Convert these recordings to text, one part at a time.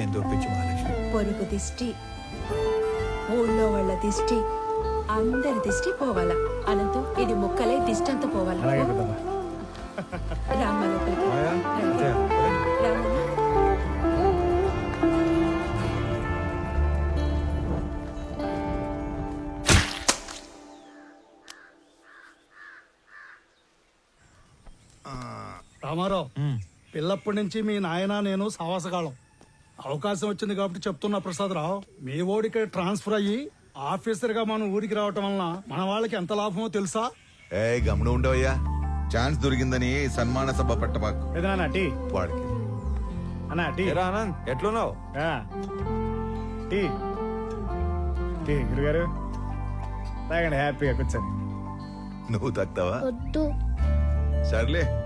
మహాలక్ష్మి? పొరుగు దిష్టి ఊళ్ళో వాళ్ళ దిష్టి అందరి దిష్టి పోవాలా. అనంతం ఇది ముక్కలై దిష్టి అంతా పోవాలా రామ్మ లోపలికి. రండి. రామమ్మ. రామారావు పిల్లప్పటి నుంచి మీ నాయన నేను సావాసగాళం అవకాశం వచ్చింది కాబట్టి చెప్తున్నా ప్రసాదరావు. మీ ఓడికి ట్రాన్స్ఫర్ అయ్యి ఆఫీసర్గా మన ఊరికి రావటం వలన మన వాళ్ళకి ఎంత లాభమో తెలుసా? ఏ గమనం ఉండవయ్యా. ఛాన్స్ దొరికిందని సన్మాన సభ పెట్టబాకు ఏదన్నా టీ. వాడికి. అన్నా టీ. ఏరా ఆనంద్ ఎట్లున్నావు? ఆ. టీ. టీ గురుగారు. తాగండి హ్యాపీగా కూర్చొని నువ్వు తక్కువా సర్లే.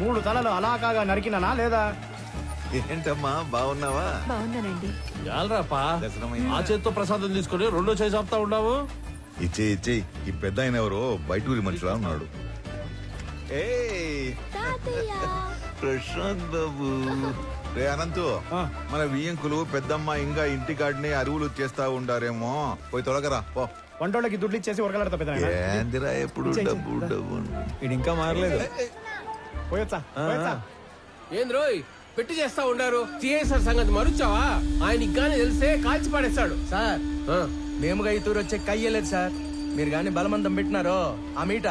మూడు తలలు అలా కాగా నరికినానా లేదా? ఏంటమ్మా బాగున్నావా? బాగున్నానండి. చాలరాపా దర్శనమైందా? ఆ చేత్తో ప్రసాదం తీసుకొని రెండో చేయి చెప్తా ఉన్నావు? ఇచ్చే ఇచ్చే ఈ పెద్ద ఆయన ఎవరో బయట ఊరి మనిషిలా ఉన్నాడు. ఏయ్, ప్రశాంత్ బాబు. రే అనంతు మన వియ్యంకులు పెద్దమ్మ ఇంకా ఇంటికాడిని అరువులు చేస్తా ఉండారేమో. పోయి తొలగరా పో. వంటోళ్ళకి దుడ్లు ఇచ్చేసి ఉరకలాడతా పెద్ద ఏందిరా ఎప్పుడు డబ్బు డబ్బు ఇంకా మారలేదు. పోయొచ్చా? పోయొచ్చా? ఏంద్రోయ్ పెట్టి చేస్తా ఉండారు. సిఐసార్ సంగతి మరుచావా? ఆయనకి గాని తెలిస్తే కాల్చి పాడేస్తాడు. సార్ మేముగా ఈ తూరు వచ్చే కయ్యలేదు సార్. మీరు గాని బలమందం పెట్టినారో ఆ మీట.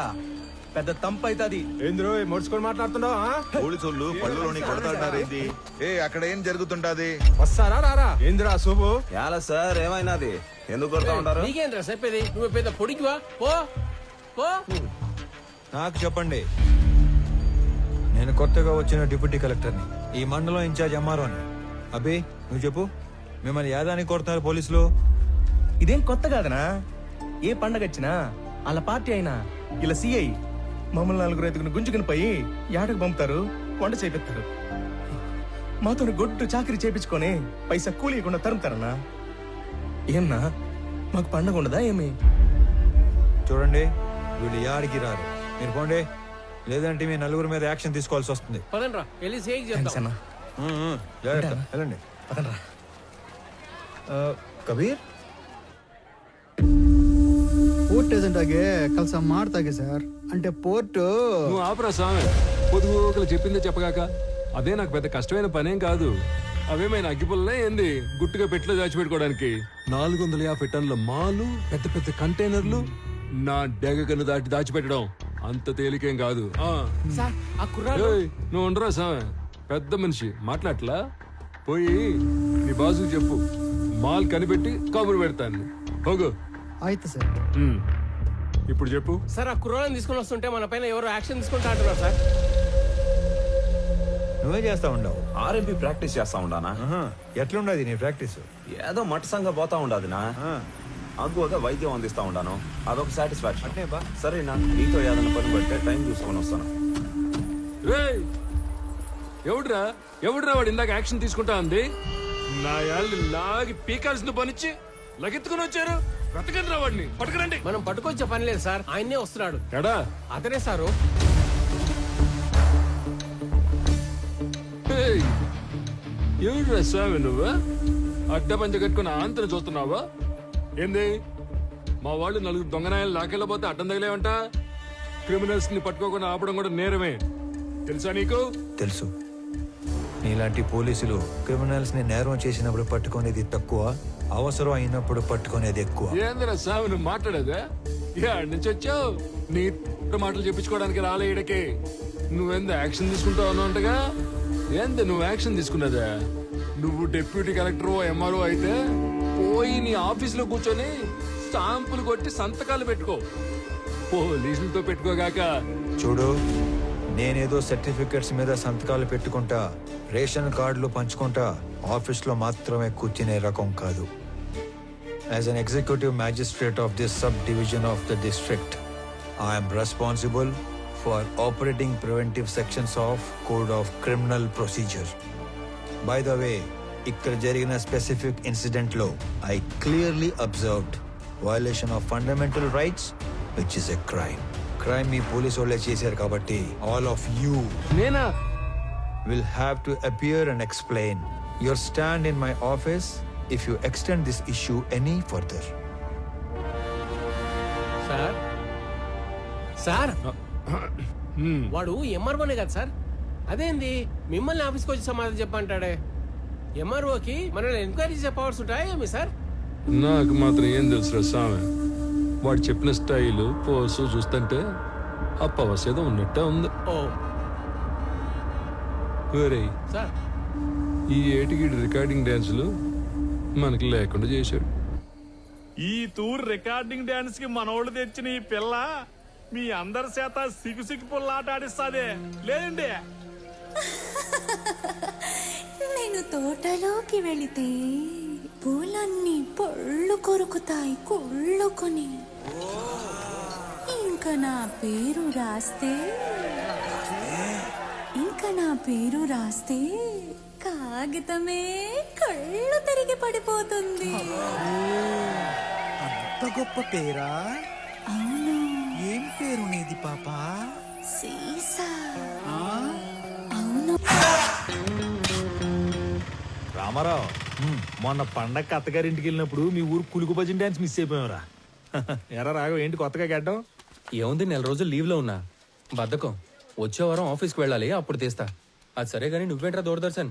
పెద్ద తంపు అవుతుంది ఏంద్రో మొడుచుకొని మాట్లాడుతున్నావు? పోలీసులు పళ్ళలోని కొడతాడారేంది? ఏ అక్కడ ఏం జరుగుతుంటాది? వస్తారా రారా? ఏందిరా శుభు ఎలా సార్ ఏమైనాది? ఎందుకు కొడతా ఉంటారు? నీకేంద్రా చెప్పేది? నువ్వు పెద్ద పొడిగివా పో. పో. నాకు చెప్పండి. నేను కొత్తగా వచ్చిన డిప్యూటీ కలెక్టర్ని. ఈ మండలం ఇన్ఛార్జ్ ఎంఆర్ఓ అని అభి నువ్వు చెప్పు. మిమ్మల్ని యాదానికి కొడుతున్నారు పోలీసులు. ఇదేం కొత్త కాదనా? ఏ పండగ వచ్చినా వాళ్ళ పార్టీ అయినా ఇలా సిఐ మమ్మల్ని నలుగురు ఐదుగురు గుంజుకుని పోయి యాడకు పంపుతారు వంట చేపిస్తారు మాతో గొడ్డు చాకరీ చేపించుకొని పైసా కూలీయకుండా తరుముతారన్నా? ఏమన్నా? మాకు పండగ ఉండదా ఏమి? చూడండి వీళ్ళు యాడికి రారు. మీరు పోండి. లేదంటే మీ నలుగురు మీద యాక్షన్ తీసుకోవాల్సి వస్తుంది పదండ్రా వెళ్ళి సేక్ థ్యాంక్స్ చేద్దాం అన్నా ఉమ్, ఉమ్, జాగ్రత్త వెళ్ళండి పదండ్రా ఆ, కబీర్ ಪೋರ್ಟ್ ಏಜೆಂಟ್ ಆಗಿ ಕೆಲಸ ಮಾಡ್ತಾಗೆ ಸರ್ అంటే పోర్టు నువ్వు ఆపరా స్వామి పొదుగు ఒకరు చెప్పిందే చెప్పగాక అదే నాకు పెద్ద కష్టమైన పనేం కాదు అవేమైనా అగ్గిపుల్లనే ఏంది గుట్టుగా పెట్టిలో దాచిపెట్టుకోవడానికి నాలుగు వందల యాభై టన్నుల మాలు పెద్ద పెద్ద కంటైనర్లు నా డెగ కన్ను దాటి దాచిపెట్టడం అంత తేలికేం కాదు ఆ. సార్ ఆ కుర్రాడు ఏయ్, నువ్వు ఉండరా స్వామి పెద్ద మనిషి మాట్లాడలా పోయి నీ బాసుకు చెప్పు మాల్ కనిపెట్టి కబురు పెడతాను పోగు ಆಯ್ತು ಸರ್ ఉమ్. ఇప్పుడు చెప్పు సార్ ఆ కుర్రాళ్ళని తీసుకొని వస్తుంటే మన పైన ఎవరు యాక్షన్ తీసుకుంటా అంటున్నారు సార్ నువ్వే చేస్తా ఉండవు ఆర్ఎంపీ ప్రాక్టీస్ చేస్తా ఉండానా ఆహా, ఎట్లుండదు నీ ప్రాక్టీస్ ఏదో మట్టసంగా పోతా ఉండదునా అగ్గువగా వైద్యం అందిస్తా ఉండాను. అదొక సాటిస్ఫాక్షన్ అట్నే బా. సరేనా? నీతో ఏదైనా పని పడితే టైం చూసుకొని వస్తాను. ఎవడ్రా? ఎవడ్రా వాడు ఇందాక యాక్షన్ తీసుకుంటా ఉంది నా యాళ్ళు లాగి పీకాల్సిన పనిచ్చి లగెత్తుకుని వచ్చారు. బ్రతకండి రా వాడిని. పట్టుకురండి. మనం పట్టుకొచ్చే పని లేదు సార్. ఆయన్నే వస్తున్నాడు. ఎడా? అతనే సారు. ఏయ్, ఎవడ్రా స్వామి నువ్వు? అడ్డ పంచ కట్టుకుని ఆంతను చూస్తున్నావా? ఏంది? మా వాళ్ళు నలుగురు దొంగనాయాలు లాకెళ్ళబోతే అడ్డం తగిలేవంట? క్రిమినల్స్ని పట్టుకోకుండా ఆపడం కూడా నేరమే. తెలుసా నీకు? తెలుసు. నీలాంటి పోలీసులు క్రిమినల్స్ని నేరం చేసినప్పుడు పట్టుకునేది తక్కువ అవసరం అయినప్పుడు పట్టుకునేది ఎక్కువ. ఏందిరా స్వామి నువ్వు మాట్లాడేదా? ఏడు నుంచి వచ్చావు? నీ మాటలు చెప్పించుకోవడానికి రాలే ఈడకి. నువ్వెంత యాక్షన్ తీసుకుంటావు అన్నట్టుగా ఏంది నువ్వు యాక్షన్ తీసుకున్నదా? నువ్వు డిప్యూటీ కలెక్టర్ ఎంఆర్ఓ అయితే పోయి నీ ఆఫీసులో కూర్చొని స్టాంపులు కొట్టి సంతకాలు పెట్టుకో. పోలీసులతో పెట్టుకోగాక. చూడు నేనేదో సర్టిఫికెట్స్ మీద సంతకాలు పెట్టుకుంటా రేషన్ కార్డులు పంచుకుంటా ఆఫీస్లో మాత్రమే కూర్చునే రకం కాదు. As an executive magistrate of this sub division of the district I'm responsible for operating preventive sections of code of criminal procedure by the way ఇక్కడ జరిగిన specific ఇన్సిడెంట్లో I clearly observed violation of fundamental rights which is a crime crime me police వాళ్ళే చేశారు కాబట్టి all of you నేనా? will have to appear and explain your stand in my office if you extend this issue any further. Sir? Sir? వాడు ఎంఆర్ఓనే కదా sir? అదేంది? మిమ్మల్ని ఆఫీస్కి వచ్చి సమాధానం చెప్పంటాడే ఎంఆర్ఓకి మనల్ని ఎంక్వైరీ చెప్పవలసి ఉంటాయా ఏమి సార్ నాకు మాత్రం ఏం తెలుసురా స్వామి వాడు చెప్పిన స్టైలు పోసు చూస్తుంటే అప్పవస్ ఏదో ఉన్నట్టే ఉంది. ఓ. ఒరేయ్ సార్. ఈ ఏటికి రికార్డింగ్ డ్యాన్సులు మనకి లేకుండా చేశాడు. ఈ టూర్ రికార్డింగ్ డాన్స్కి మనోళ్ళు తెచ్చిన ఈ పిల్ల మీ అందరి చేత సిగ్గు సిగ్గు పుల్లాట ఆడిస్తాదే. లేదండి. నేను తోటలోకి వెళితే పూలన్నీ పొళ్ళు కొరుకుతాయి కుళ్ళుకొని ఇంకా నా పేరు రాస్తే ఇంకా నా పేరు రాస్తే కాగితమే కళ్ళు తిరిగి పడిపోతుంది. అంత గొప్ప పేరా? అవును. ఏం పేరు నీది పాపా? సీసా. అవును. రామారావు మొన్న పండగ అత్తగారింటికి వెళ్ళినప్పుడు మీ ఊరు కులుకు భజన డాన్స్ మిస్ అయిపోయావురా. ఎరా రాఘవ ఏంటి కొత్తగా గడ్డం? ఏముంది నెల రోజులు లీవ్లో ఉన్నా. బద్ధకం. వచ్చే వారం ఆఫీస్కి వెళ్ళాలి అప్పుడు తీస్తా. అది సరే కానీ నువ్వేంట్రా దూరదర్శన్?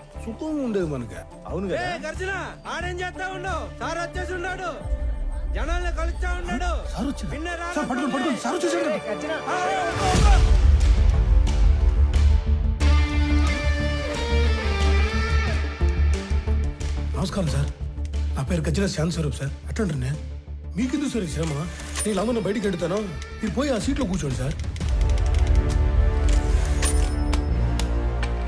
సుఖం ఉండేది మనకి అవును కదా? గర్జన ఆడేం చేస్తా ఉండు సార్ వచ్చేసి ఉన్నాడు. జనాల్ని కలుస్తా ఉన్నాడు. సార్ వచ్చింది విన్నారా? సార్ పట్టుకోండి పట్టుకోండి. సార్ వచ్చేసాడు నమస్కారం సార్. నా పేరు గజ్జల శాంత్ స్వరూప్ సార్. అట్లంటారు నేను మీకెందుకు సార్ ఈ శ్రమ? నేను అందరిని బయటికి ఎడుతాను మీరు పోయి ఆ సీట్లో కూర్చోండి సార్.